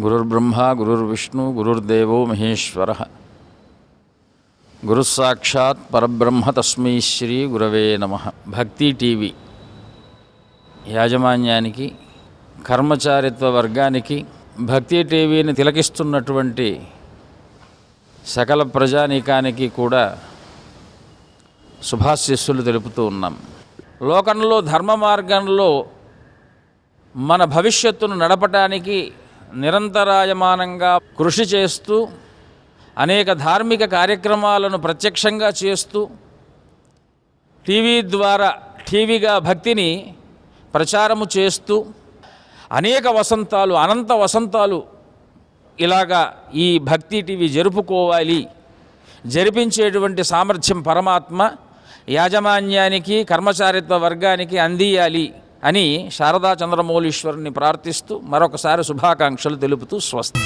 గురుర్బ్రహ్మ గురుర్విష్ణు గురుర్దేవో మహేశ్వర. గురుస్సాక్షాత్ పరబ్రహ్మ తస్మై శ్రీ గురవే నమ. భక్తి టీవీ. యాజమాన్యానికి కర్మచారిత్వ వర్గానికి భక్తి టీవీని తిలకిస్తున్నటువంటి సకల ప్రజానీకానికి కూడా శుభాశిస్సులు తెలుపుతూ ఉన్నాం. లోకంలో ధర్మ మార్గంలో మన భవిష్యత్తును నడపటానికి నిరంతరాయమానంగా కృషి చేస్తూ అనేక ధార్మిక కార్యక్రమాలను ప్రత్యక్షంగా చేస్తూ టీవీ ద్వారా టీవీగా భక్తిని ప్రచారము చేస్తూ అనేక వసంతాలు అనంత వసంతాలు ఇలాగా ఈ భక్తి టీవీ జరుపుకోవాలి. జరిపించేటువంటి సామర్థ్యం పరమాత్మ యాజమాన్యానికి కర్మచారిత్వ వర్గానికి అందియాలి. అని శారదా చంద్రమౌళీశ్వరుని ప్రార్థిస్తూ మరొకసారి శుభాకాంక్షలు తెలుపుతూ స్వస్తి.